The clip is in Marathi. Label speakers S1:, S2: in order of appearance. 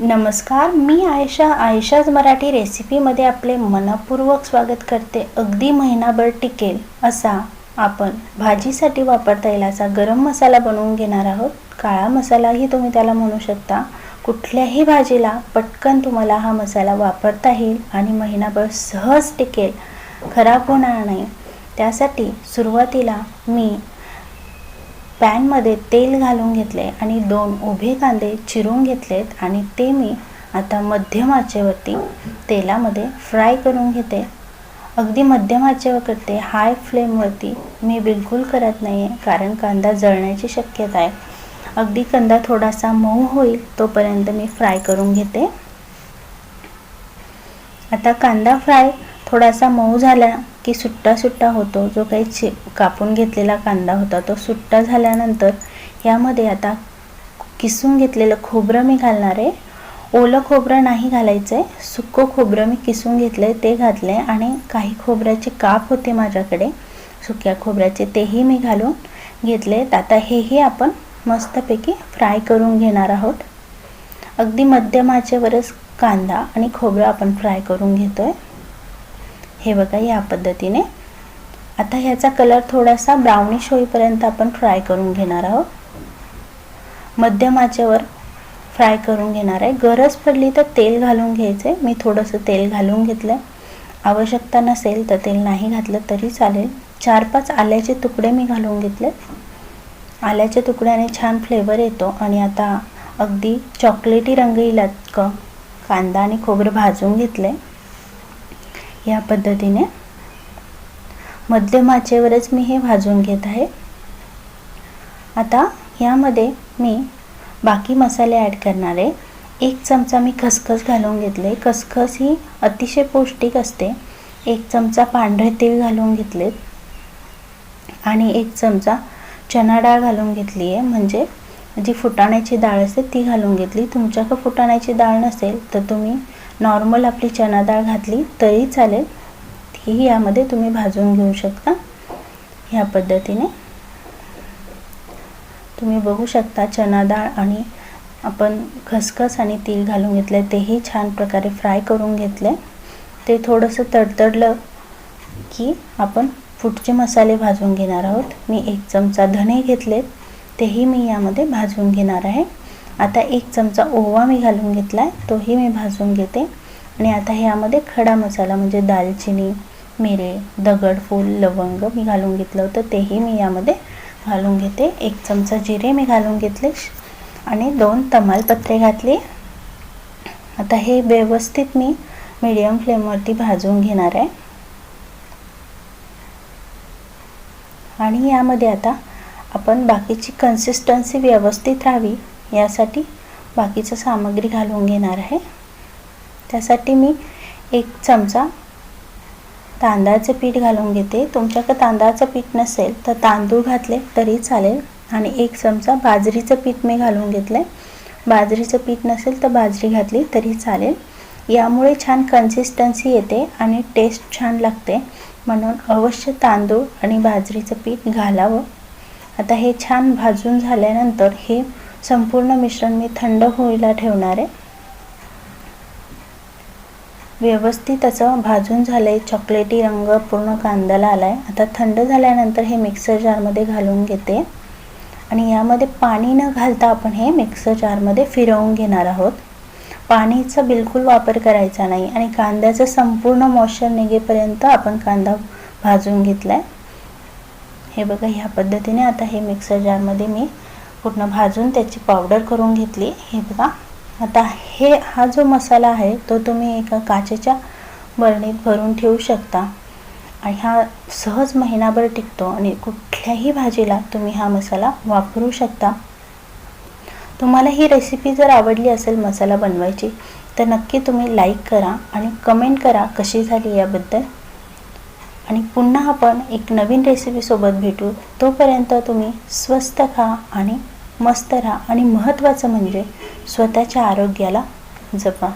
S1: नमस्कार मी आयशा आयशाज मराठी रेसिपीमध्ये आपले मनपूर्वक स्वागत करते. अगदी महिनाभर टिकेल असा आपण भाजीसाठी वापरता येईल असा गरम मसाला बनवून घेणार आहोत. काळा मसालाही तुम्ही त्याला म्हणू शकता. कुठल्याही भाजीला पटकन तुम्हाला हा मसाला वापरता येईल आणि महिनाभर सहज टिकेल. खराब होणार नाही. त्यासाठी सुरुवातीला मी पॅनमध्ये तेल घालून घेतले आणि दोन उभे कांदे चिरून घेतलेत आणि ते मी आता मध्यम आचेवरती तेलामध्ये फ्राय करून घेते. अगदी मध्यम आचेवर करते हाय फ्लेमवरती मी बिलकुल करत नाही आहे कारण कांदा जळण्याची शक्यता आहे. अगदी कांदा थोडासा मऊ होईल तोपर्यंत मी फ्राय करून घेते. आता कांदा फ्राय थोडासा मऊ झाला की सुट्टा सुट्टा होतो जो काही चि कापून घेतलेला कांदा होता तो सुट्टा झाल्यानंतर यामध्ये आता किसून घेतलेलं खोबरं मी घालणार आहे. ओलं खोबरं नाही घालायचं आहे सुकं खोबरं मी किसून घेतलं आहे ते घातलं आहे आणि काही खोबऱ्याचे काप होते माझ्याकडे. सुक्या खोबऱ्याचे तेही मी घालून घेतले आहेत आता हेही आपण मस्तपैकी फ्राय करून घेणार आहोत. अगदी मध्यमाचेवरच कांदा आणि खोबरं आपण फ्राय करून घेतो आहे हे बघा या पद्धतीने. आता ह्याचा कलर थोडासा ब्राउनिश होईपर्यंत आपण फ्राय करून घेणार आहोत. मध्यम आचेवर फ्राय करून घेणार आहे. गरज पडली तर तेल घालून घ्यायचं. आहे मी थोडंसं तेल घालून घेतलं आवश्यकता नसेल तर तेल नाही घातलं तरी चालेल. चार पाच आल्याचे तुकडे मी घालून घेतले आल्याच्या तुकड्याने छान फ्लेवर येतो आणि आता अगदी चॉकलेटी रंग येईल कांदा आणि खोबरं भाजून घेतलं आहे या पद्धतीने. मध्यम आचेवरच मी हे भाजून घेत आहे. आता यामध्ये मी बाकी मसाले ॲड करणार आहे. एक चमचा मी खसखस घालून घेतले खसखस ही अतिशय पौष्टिक असते. एक चमचा पांढरे तेल घालून घेतलेत. आणि एक चमचा चना डाळ घालून घेतली आहे. म्हणजे जी फुटाण्याची डाळ असते ती घालून घेतली. तुमच्याकडं फुटाण्याची डाळ नसेल तर तुम्ही नॉर्मल आपली चना डाळ घातली तरी चालेल. तीही यामध्ये तुम्ही भाजून घेऊ शकता. ह्या पद्धतीने. तुम्ही बघू शकता चना डाळ आणि आपण खसखस आणि तीळ घालून घेतलं तेही छान प्रकारे फ्राय करून घेतले ते थोडंसं तडतडलं की आपण फुटचे मसाले भाजून घेणार आहोत. मी एक चमचा धणे घेतलेत. तेही मी यामध्ये भाजून घेणार आहे. आता एक चमचा ओवा मी घालून घेतला आहे तोही मी भाजून घेते. आणि आता ह्यामध्ये खडा मसाला म्हणजे दालचिनी मिरे दगडफूल लवंग मी घालून घेतलं होतं तेही मी यामध्ये घालून घेते. एक चमचा जिरे मी घालून घेतले आणि दोन तमालपत्रे घातली. आता हे व्यवस्थित मी मीडियम फ्लेमवरती भाजून घेणार आहे. आणि यामध्ये आता आपण बाकीची कन्सिस्टन्सी व्यवस्थित राहावी. यासाठी बाकीचं सामग्री घालून घेणार आहे. त्यासाठी मी एक चमचा तांदळाचं पीठ घालून घेते. तुमच्याकडे तांदळाचं पीठ नसेल तर तांदूळ घातले तरी चालेल. आणि एक चमचा बाजरीचं पीठ मी घालून घेतलं आहे बाजरीचं पीठ नसेल तर बाजरी घातली तरी चालेल. यामुळे छान कन्सिस्टन्सी येते आणि टेस्ट छान लागते. म्हणून अवश्य तांदूळ आणि बाजरीचं पीठ घालावं. आता हे छान भाजून झाल्यानंतर हे संपूर्ण मिश्रण मी थंड होईला ठेवणार. आहे व्यवस्थित असं भाजून झालं आहे चॉकलेटी रंग पूर्ण कांद्याला आला आहे आता थंड झाल्यानंतर हे मिक्सर जारमध्ये घालून घेते. आणि यामध्ये पाणी न घालता आपण हे मिक्सर जारमध्ये फिरवून घेणार आहोत. पाणीचा बिलकुल वापर करायचा नाही आणि कांद्याचं संपूर्ण मॉइश्चर निघेपर्यंत आपण कांदा भाजून घेतला आहे हे बघा ह्या पद्धतीने आता हे मिक्सर जारमध्ये मी पूर्ण भाजून त्याची पावडर करून घेतली. हे बघा. आता हे हा जो मसाला आहे तो तुम्ही एका काचेच्या बरणीत भरून ठेवू शकता. आणि हा सहज महिनाभर टिकतो आणि कुठल्याही भाजीला तुम्ही हा मसाला वापरू शकता. तुम्हाला ही रेसिपी जर आवडली असेल मसाला बनवायची तर नक्की तुम्ही लाईक करा आणि कमेंट करा कशी झाली याबद्दल. आणि पुन्हा आपण एक नवीन रेसिपीसोबत भेटू. तोपर्यंत तुम्ही स्वस्त खा आणि मस्त राहा. आणि महत्त्वाचं म्हणजे स्वतःच्या आरोग्याला जपा.